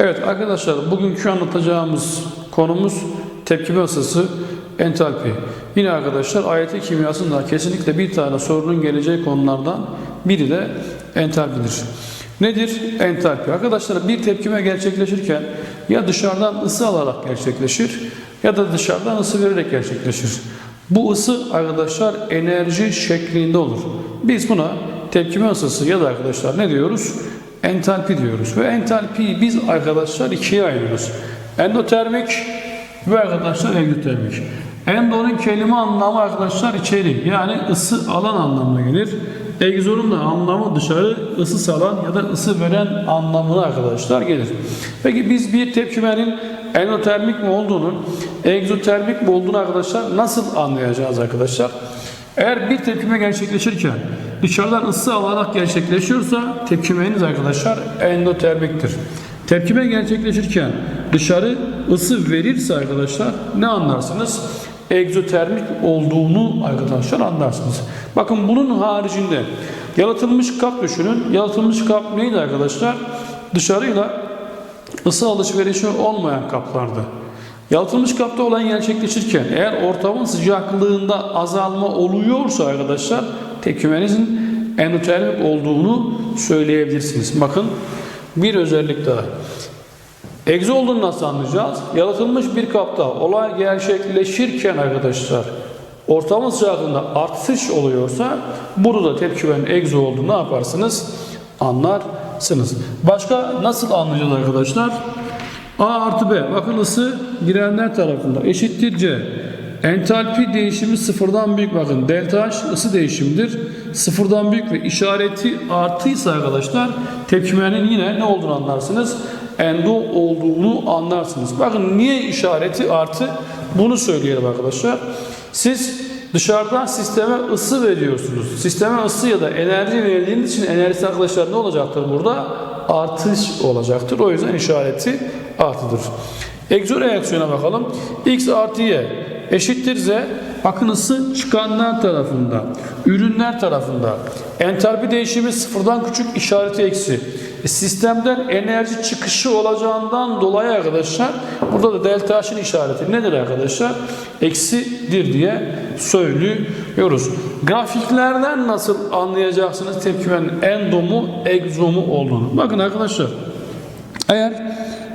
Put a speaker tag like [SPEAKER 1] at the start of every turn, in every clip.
[SPEAKER 1] Evet arkadaşlar bugünkü anlatacağımız konumuz tepkime ısısı entalpi. Yine arkadaşlar AYT kimyasında kesinlikle bir tane sorunun geleceği konulardan biri de entalpidir. Nedir entalpi? Arkadaşlar bir tepkime gerçekleşirken ya dışarıdan ısı alarak gerçekleşir ya da dışarıdan ısı vererek gerçekleşir. Bu ısı arkadaşlar enerji şeklinde olur. Biz buna tepkime ısısı ya da arkadaşlar ne diyoruz? Entalpi diyoruz. Ve entalpiyi biz arkadaşlar ikiye ayırıyoruz. Endotermik ve arkadaşlar egzotermik. Endo'nun kelime anlamı arkadaşlar içeri yani ısı alan anlamına gelir. Egzonun da anlamı dışarı ısı salan ya da ısı veren anlamına arkadaşlar gelir. Peki biz bir tepkimenin endotermik mi olduğunu, egzotermik mi olduğunu arkadaşlar nasıl anlayacağız arkadaşlar? Eğer bir tepkime gerçekleşirken dışarıdan ısı alarak gerçekleşiyorsa tepkimeniz arkadaşlar endotermiktir. Tepkime gerçekleşirken dışarı ısı verirse arkadaşlar ne anlarsınız? Egzotermik olduğunu arkadaşlar anlarsınız. Bakın bunun haricinde yalıtılmış kap düşünün. Yalıtılmış kap neydi arkadaşlar? Dışarıyla ısı alışverişi olmayan kaplardı. Yalıtılmış kapta olan gerçekleşirken eğer ortamın sıcaklığında azalma oluyorsa arkadaşlar tepkimenizin endotermik olduğunu söyleyebilirsiniz. Bakın bir özellik daha. Egzo olduğunu nasıl anlayacağız? Yalıtılmış bir kapta olay gerçekleşirken arkadaşlar ortamın sıcaklığında artış oluyorsa burada tepkimenin egzo olduğunu ne yaparsınız? Anlarsınız. Başka nasıl anlayacağız arkadaşlar? A artı B. Bakın ısı girenler tarafında eşittir C. Entalpi değişimi sıfırdan büyük bakın. Delta H ısı değişimidir. Sıfırdan büyük ve işareti artıysa arkadaşlar tepkimenin yine ne olduğunu anlarsınız. Endo olduğunu anlarsınız. Bakın niye işareti artı? Bunu söyleyelim arkadaşlar. Siz dışarıdan sisteme ısı veriyorsunuz. Sisteme ısı ya da enerji verdiğiniz için enerjisi arkadaşlar ne olacaktır burada? Artış olacaktır. O yüzden işareti artıdır. Egzo reaksiyona bakalım. X artı Y eşittir Z. Bakın ısı çıkanlar tarafında, ürünler tarafında. Entalpi değişimi sıfırdan küçük işareti eksi. E, sistemden enerji çıkışı olacağından dolayı arkadaşlar burada da delta H'ın işareti nedir arkadaşlar? Eksidir diye söylüyoruz. Grafiklerden nasıl anlayacaksınız tepkimenin endomu, egzomu olduğunu? Bakın arkadaşlar eğer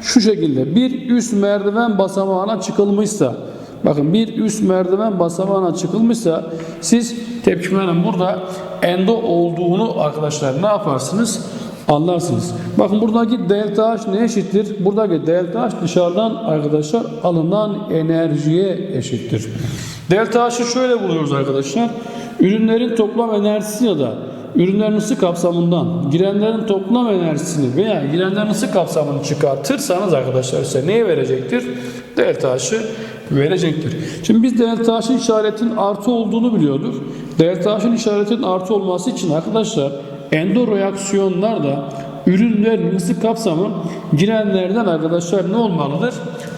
[SPEAKER 1] şu şekilde bir üst merdiven basamağına çıkılmışsa bakın bir üst merdiven basamağına çıkılmışsa siz tepkimenin burada endo olduğunu arkadaşlar ne yaparsınız? Anlarsınız. Bakın buradaki delta H ne eşittir? Buradaki delta H dışarıdan arkadaşlar alınan enerjiye eşittir. Delta H'ı şöyle buluyoruz arkadaşlar. Ürünlerin toplam enerjisi ya da ürünlerin ısı kapsamından girenlerin toplam enerjisini veya girenlerin ısı kapsamını çıkartırsanız arkadaşlar size neyi verecektir? Delta H'ı verecektir. Şimdi biz delta H'ın işaretin artı olduğunu biliyorduk. Delta H'ın işaretin artı olması için arkadaşlar endo reaksiyonlarda ürünlerin ısı kapsamı girenlerden arkadaşlar ne olmalıdır?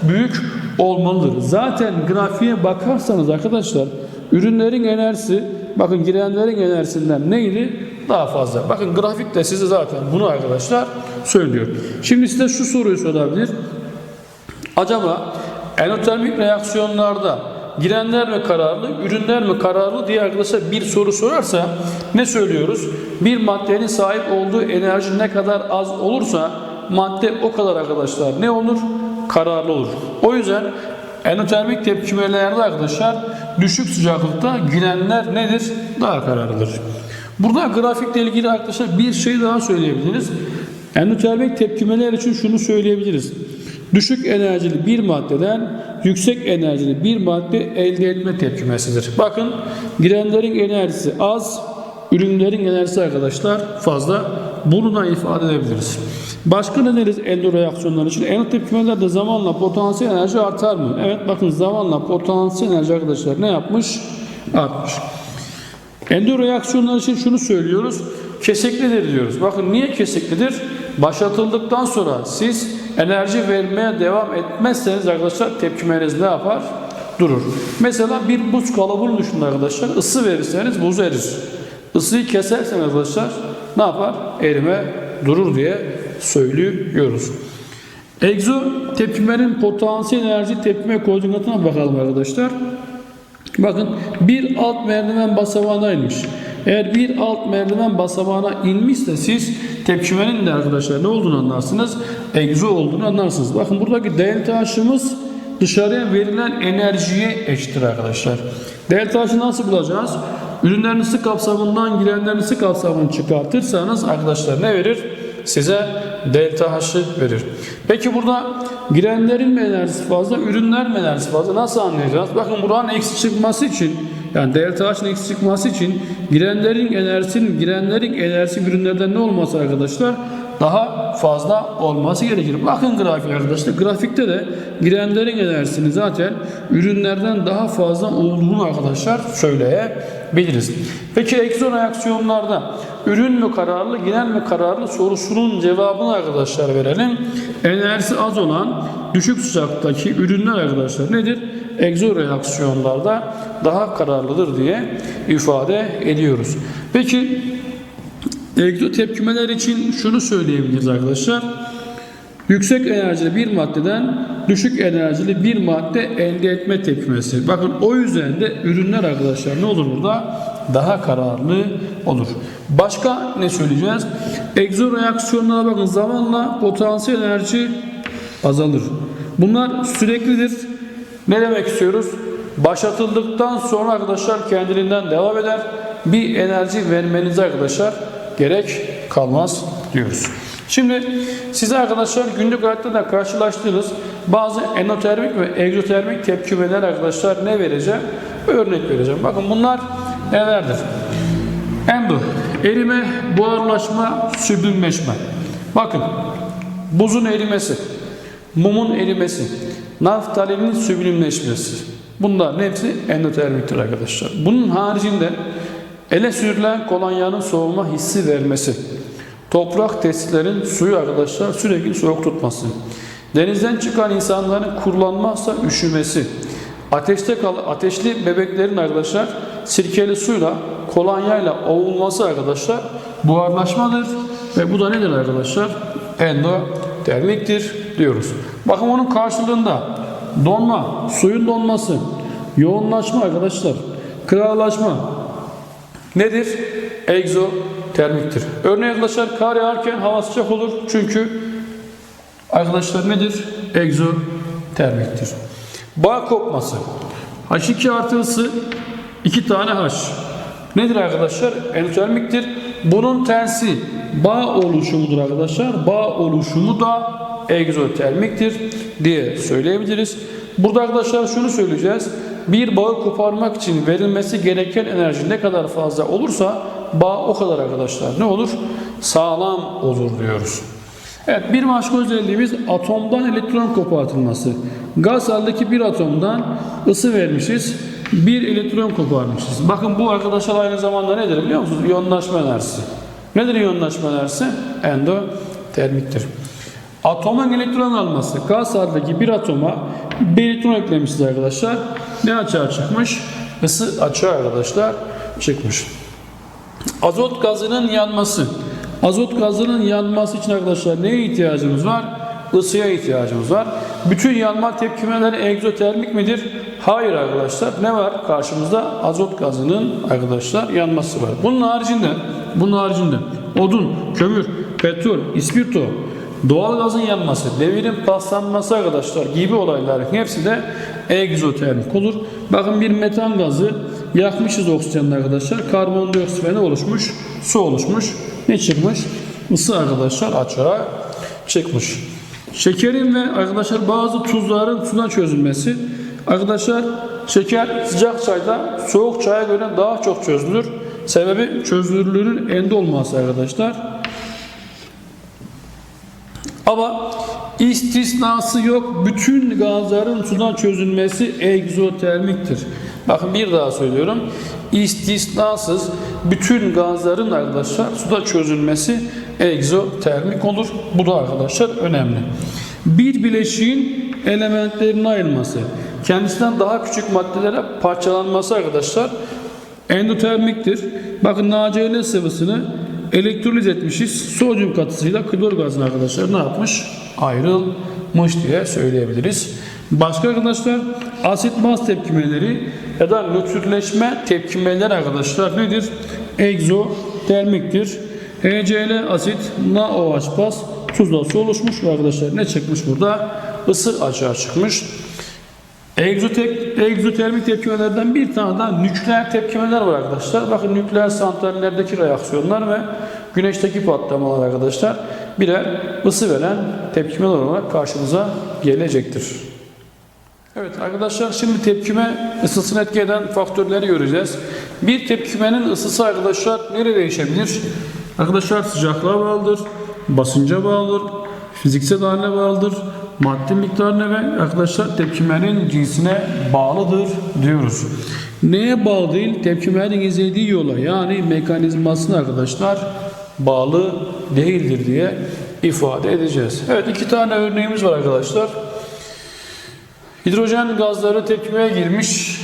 [SPEAKER 1] Büyük olmalıdır. Zaten grafiğe bakarsanız arkadaşlar ürünlerin enerjisi bakın girenlerin enerjisinden neydi? Daha fazla. Bakın grafik de size zaten bunu arkadaşlar söylüyor. Şimdi size şu soruyu sorabilir. Acaba endotermik reaksiyonlarda girenler mi kararlı, ürünler mi kararlı diye arkadaşlar bir soru sorarsa ne söylüyoruz? Bir maddenin sahip olduğu enerji ne kadar az olursa madde o kadar arkadaşlar ne olur? Kararlı olur. O yüzden endotermik tepkimelerde arkadaşlar düşük sıcaklıkta girenler nedir? Daha kararlıdır. Burada grafikle ilgili arkadaşlar bir şey daha söyleyebiliriz. Endotermik tepkimeler için şunu söyleyebiliriz. Düşük enerjili bir maddeden yüksek enerjili bir madde elde etme tepkimesidir. Bakın girenlerin enerjisi az, ürünlerin enerjisi arkadaşlar fazla. Bunu da ifade edebiliriz. Başka ne deriz endo reaksiyonlar için? Endo tepkimelerde zamanla potansiyel enerji artar mı? Evet bakın zamanla potansiyel enerji arkadaşlar ne yapmış? Artmış. Endo reaksiyonlar için şunu söylüyoruz. Kesiklidir diyoruz. Bakın niye kesiklidir? Başlatıldıktan sonra siz enerji vermeye devam etmezseniz arkadaşlar tepkimeniz ne yapar? Durur. Mesela bir buz kalıbını düşünün arkadaşlar. Isı verirseniz buz erir. Isıyı keserseniz arkadaşlar ne yapar? Erime durur diye söylüyoruz. Egzo tepkimenin potansiyel enerji tepkime koordinatına bakalım arkadaşlar. Bakın bir alt merdiven basamağına inmiş. Eğer bir alt merdiven basamağına inmişse siz tepkimenin de arkadaşlar ne olduğunu anlarsınız. Egzo olduğunu anlarsınız. Bakın buradaki delta H'ımız dışarıya verilen enerjiye eşittir arkadaşlar. Delta H'ı nasıl bulacağız? Ürünlerin ısı kapsamından girenlerin ısı kapsamını çıkartırsanız arkadaşlar ne verir? Size delta H'ı verir. Peki burada girenlerin mi enerjisi fazla, ürünler mi enerjisi fazla? Nasıl anlayacağız? Bakın buranın eksi çıkması için yani delta H'ın eksi çıkması için girenlerin enerjisinin girenlerin enerjisi ürünlerden ne olması arkadaşlar? Daha fazla olması gerekir. Bakın grafik arkadaşlar. Grafikte de girenlerin enerjisini zaten ürünlerden daha fazla olduğunu arkadaşlar söyleyebiliriz. Peki egzo reaksiyonlarda ürün mü kararlı, giren mi kararlı sorusunun cevabını arkadaşlar verelim. Enerjisi az olan düşük sıcaktaki ürünler arkadaşlar nedir? Egzo reaksiyonlarda daha kararlıdır diye ifade ediyoruz. Peki egzo tepkimeler için şunu söyleyebiliriz arkadaşlar. Yüksek enerjili bir maddeden düşük enerjili bir madde elde etme tepkimesi. Bakın o yüzden de ürünler arkadaşlar ne olur burada? Daha kararlı olur. Başka ne söyleyeceğiz? Egzo reaksiyonlara bakın zamanla potansiyel enerji azalır. Bunlar süreklidir. Ne demek istiyoruz? Başlatıldıktan sonra arkadaşlar kendiliğinden devam eder. Bir enerji vermenize arkadaşlar gerek kalmaz diyoruz. Şimdi size arkadaşlar günlük hayatta da karşılaştığınız bazı endotermik ve egzotermik tepkimeler arkadaşlar ne vereceğim? Örnek vereceğim. Bakın bunlar nelerdir? Endo, erime, buharlaşma, sübünleşme. Bakın buzun erimesi, mumun erimesi, naftalinin sübünleşmesi. Bunların hepsi endotermiktir arkadaşlar. Bunun haricinde ele sürülen kolonyanın soğuma hissi vermesi. Toprak testlerin suyu arkadaşlar sürekli soğuk tutması. Denizden çıkan insanların kurulanmazsa üşümesi. Ateşte kal ateşli bebeklerin arkadaşlar sirkeli suyla kolonyayla ovulması arkadaşlar buharlaşmadır. Ve bu da nedir arkadaşlar? Endotermiktir diyoruz. Bakın onun karşılığında donma, suyun donması, yoğunlaşma arkadaşlar, kırağılaşma nedir? Egzotermiktir. Örneğin arkadaşlar kar yağarken hava sıcak olur. Çünkü arkadaşlar nedir? Egzotermiktir. Bağ kopması. H2 artı ısı 2 tane H. Nedir arkadaşlar? Endotermiktir. Bunun tersi bağ oluşumudur arkadaşlar. Bağ oluşumu da egzotermiktir diye söyleyebiliriz. Burada arkadaşlar şunu söyleyeceğiz. Bir bağı koparmak için verilmesi gereken enerji ne kadar fazla olursa bağ o kadar arkadaşlar ne olur? Sağlam olur diyoruz. Evet bir başka özelliğimiz atomdan elektron kopartılması. Gaz haldeki bir atomdan ısı vermişiz. Bir elektron koparmışız. Bakın bu arkadaşlar aynı zamanda nedir biliyor musunuz? İyonlaşma enerjisi. Nedir iyonlaşma enerjisi? Endotermiktir. Atomun elektron alması. Gaz haldeki bir atoma bir elektron eklemişiz arkadaşlar. Ne açığa çıkmış? Isı açığa arkadaşlar çıkmış. Azot gazının yanması. Azot gazının yanması için arkadaşlar neye ihtiyacımız var? Isıya ihtiyacımız var. Bütün yanma tepkimeleri egzotermik midir? Hayır arkadaşlar. Ne var karşımızda? Azot gazının arkadaşlar yanması var. Bunun haricinde, bunun haricinde odun, kömür, petrol, ispirto, doğal gazın yanması, devirin paslanması arkadaşlar gibi olayların hepsi de egzotermik olur. Bakın bir metan gazı yakmışız oksijenle arkadaşlar. Karbondioksit ne oluşmuş? Su oluşmuş. Ne çıkmış? Isı arkadaşlar açığa çıkmış. Şekerin ve arkadaşlar bazı tuzların sudan çözülmesi. Arkadaşlar şeker sıcak çayda soğuk çaya göre daha çok çözülür. Sebebi çözünürlüğünün ende olması arkadaşlar. Ama istisnası yok. Bütün gazların sudan çözülmesi egzotermiktir. Bakın bir daha söylüyorum. İstisnasız bütün gazların arkadaşlar suda çözülmesi egzotermik olur. Bu da arkadaşlar önemli. Bir bileşiğin elementlerine ayrılması. Kendisinden daha küçük maddelere parçalanması arkadaşlar endotermiktir. Bakın NaCl sıvısını elektroliz etmişiz. Sodyum katısıyla klor gazını arkadaşlar ne yapmış? Ayrılmış diye söyleyebiliriz. Başka arkadaşlar asit baz tepkimeleri ya da nötrleşme tepkimeleri arkadaşlar nedir? Egzotermiktir. HCl asit NaOH baz tuzlası oluşmuş ve arkadaşlar ne çıkmış burada? Isı açığa çıkmış. Egzotek, egzotermik tepkimelerden bir tane daha nükleer tepkimeler var arkadaşlar. Bakın nükleer santrallerdeki reaksiyonlar ve güneşteki patlamalar arkadaşlar birer ısı veren tepkimeler olarak karşımıza gelecektir. Evet arkadaşlar şimdi tepkime ısısını etki eden faktörleri göreceğiz. Bir tepkimenin ısısı arkadaşlar nereye değişebilir? Arkadaşlar sıcaklığa bağlıdır, basınca bağlıdır, fiziksel haline bağlıdır, madde miktarına ve arkadaşlar tepkimenin cinsine bağlıdır diyoruz. Neye bağlı değil? Tepkimenin izlediği yola yani mekanizmasına arkadaşlar bağlı değildir diye ifade edeceğiz. Evet iki tane örneğimiz var arkadaşlar. Hidrojen gazları tepkimeye girmiş.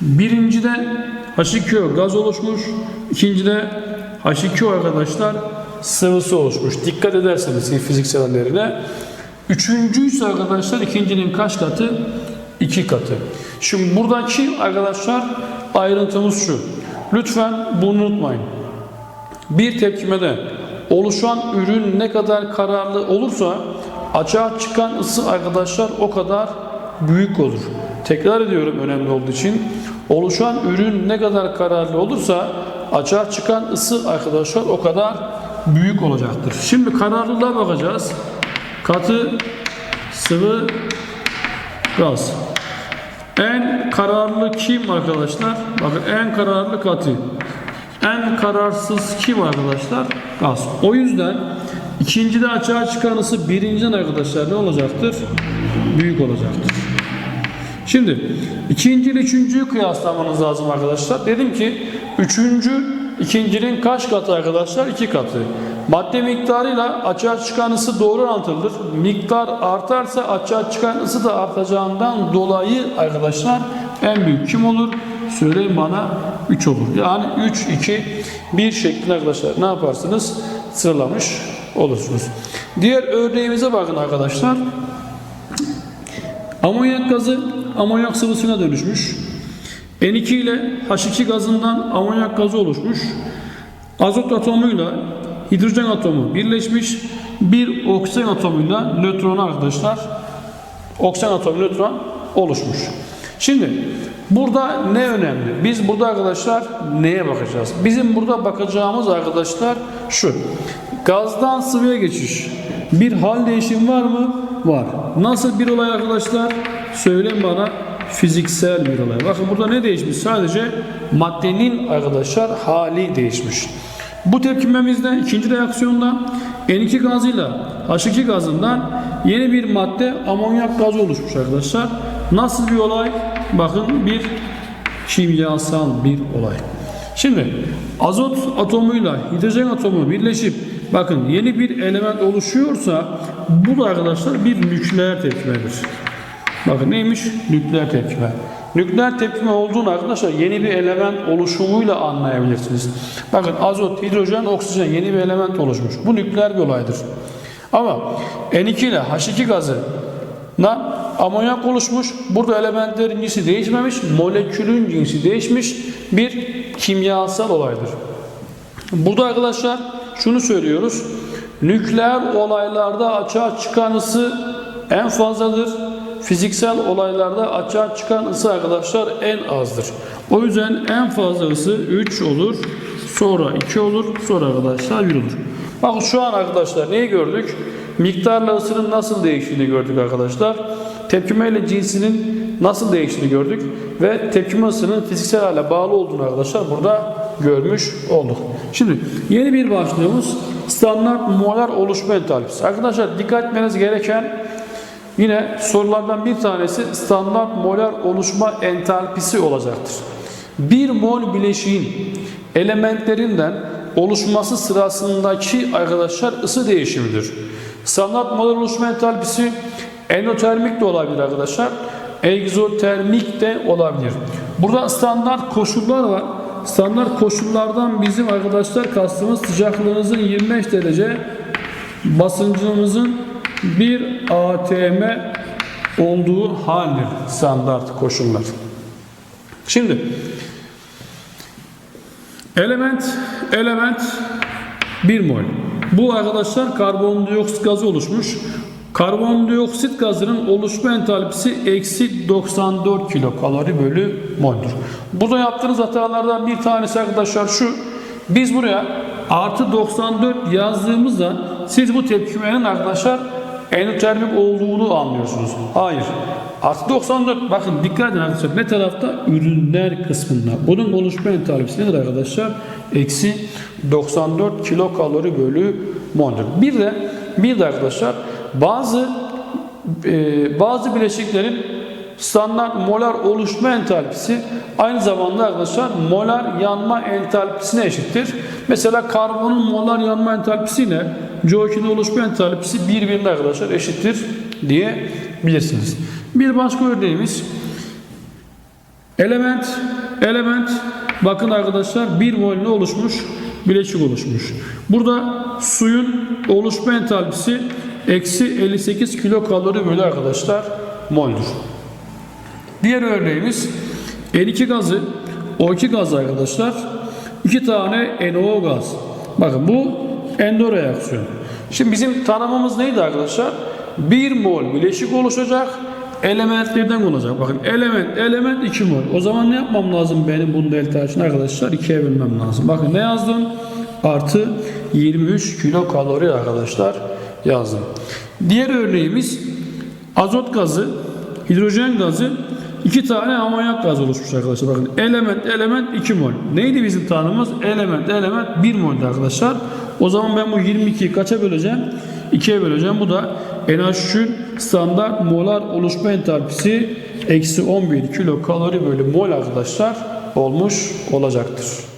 [SPEAKER 1] Birincide H2O gaz oluşmuş. İkincide H2O arkadaşlar sıvısı oluşmuş. Dikkat ederseniz fiziksel hallerine. Üçüncü ise arkadaşlar ikincinin kaç katı? İki katı. Şimdi buradaki arkadaşlar ayrıntımız şu. Lütfen bunu unutmayın. Bir tepkimede oluşan ürün ne kadar kararlı olursa açığa çıkan ısı arkadaşlar o kadar büyük olur. Tekrar ediyorum önemli olduğu için. Oluşan ürün ne kadar kararlı olursa açığa çıkan ısı arkadaşlar o kadar büyük olacaktır. Şimdi kararlılığa bakacağız. Katı, sıvı, gaz. En kararlı kim arkadaşlar? Bakın en kararlı katı. En kararsız kim arkadaşlar? Gaz. O yüzden ikincide açığa çıkan ısı birinciden arkadaşlar ne olacaktır? Büyük olacaktır. Şimdi ikinci ile üçüncüyü kıyaslamanız lazım arkadaşlar. Dedim ki üçüncü ikincinin kaç katı arkadaşlar? İki katı. Madde miktarıyla açığa çıkan ısı doğru orantılıdır. Miktar artarsa açığa çıkan ısı da artacağından dolayı arkadaşlar en büyük kim olur? Söyleyin bana 3 olur. Yani 3, 2, 1 şeklinde arkadaşlar ne yaparsınız? Sıralamış olursunuz. Diğer örneğimize bakın arkadaşlar. Amonyak gazı amonyak sıvısına dönüşmüş. N2 ile H2 gazından amonyak gazı oluşmuş. Azot atomuyla hidrojen atomu birleşmiş. Bir oksijen atomuyla nötron arkadaşlar oksijen atomu nötron oluşmuş. Şimdi burada ne önemli? Biz burada arkadaşlar neye bakacağız? Bizim burada bakacağımız arkadaşlar şu. Gazdan sıvıya geçiş. Bir hal değişim var mı? Var. Nasıl bir olay arkadaşlar? Söyleyin bana fiziksel bir olay. Bakın burada ne değişmiş? Sadece maddenin arkadaşlar hali değişmiş. Bu tepkimemizde ikinci reaksiyonda N2 gazıyla H2 gazından yeni bir madde amonyak gazı oluşmuş arkadaşlar. Nasıl bir olay? Bakın bir kimyasal bir olay. Şimdi azot atomuyla hidrojen atomu birleşip bakın yeni bir element oluşuyorsa bu da arkadaşlar bir nükleer tepkimedir. Bakın neymiş? Nükleer tepkime. Nükleer tepkime olduğunu arkadaşlar yeni bir element oluşumuyla anlayabilirsiniz. Bakın azot, hidrojen, oksijen yeni bir element oluşmuş. Bu nükleer bir olaydır. Ama N2 ile H2 gazı amonyak oluşmuş. Burada elementlerin cinsi değişmemiş. Molekülün cinsi değişmiş. Bir kimyasal olaydır. Burada arkadaşlar şunu söylüyoruz. Nükleer olaylarda açığa çıkan ısı en fazladır. Fiziksel olaylarda açığa çıkan ısı arkadaşlar en azdır. O yüzden en fazla ısı 3 olur. Sonra 2 olur. Sonra arkadaşlar 1 olur. Bakın şu an arkadaşlar neyi gördük? Miktarla ısının nasıl değiştiğini gördük arkadaşlar. Tepkime ile cinsinin nasıl değiştiğini gördük. Ve tepkime ısının fiziksel hale bağlı olduğunu arkadaşlar burada görmüş olduk. Şimdi yeni bir başlığımız standart molar oluşma entalpisi. Arkadaşlar dikkat etmeniz gereken yine sorulardan bir tanesi standart molar oluşma entalpisi olacaktır. Bir mol bileşiğin elementlerinden oluşması sırasındaki arkadaşlar ısı değişimidir. Standart molar oluşma entalpisi endotermik de olabilir arkadaşlar. Egzotermik de olabilir. Burada standart koşullar var. Standart koşullardan bizim arkadaşlar kastımız sıcaklığınızın 25 derece, basıncınızın bir ATM olduğu haldir standart koşullar. Şimdi element element 1 mol. Bu arkadaşlar karbondioksit gazı oluşmuş. Karbondioksit gazının oluşma entalpisi eksi 94 kilokalori bölü moldur. Burada yaptığınız hatalardan bir tanesi arkadaşlar şu. Biz buraya artı 94 yazdığımızda siz bu tepkimenin arkadaşlar endotermik olduğunu anlıyorsunuz. Hayır. Artı 94 bakın dikkat edin arkadaşlar ne tarafta? Ürünler kısmında. Bunun oluşma entalpisi nedir arkadaşlar? Eksi 94 kilokalori bölü mol'dür. Bir de bir de arkadaşlar bazı e, bazı bileşiklerin standart molar oluşma entalpisi aynı zamanda arkadaşlar molar yanma entalpisine eşittir. Mesela karbonun molar yanma entalpisiyle CO2'de oluşma entalpisi birbirine arkadaşlar eşittir diyebilirsiniz. Bir başka örneğimiz element element bakın arkadaşlar bir mol ne oluşmuş? Bileşik oluşmuş. Burada suyun oluşma entalpisi eksi 58 kilo kalori bölü arkadaşlar moldur. Diğer örneğimiz N2 gazı O2 gazı arkadaşlar 2 tane NO gaz. Bakın bu endo reaksiyon. Şimdi bizim tanımımız neydi arkadaşlar? 1 mol bileşik oluşacak. Elementlerden olacak. Bakın element, element 2 mol. O zaman ne yapmam lazım benim bunun delta için arkadaşlar? 2'ye bölmem lazım. Bakın ne yazdım? Artı 23 kilokalori arkadaşlar yazdım. Diğer örneğimiz azot gazı, hidrojen gazı, iki tane amonyak gazı oluşmuş arkadaşlar. Bakın element element 2 mol. Neydi bizim tanımımız? Element element 1 mol'di arkadaşlar. O zaman ben bu 22'yi kaça böleceğim? 2'ye böleceğim. Bu da NH3'ün standart molar oluşma entalpisi eksi 11 kilokalori bölü mol arkadaşlar olmuş olacaktır.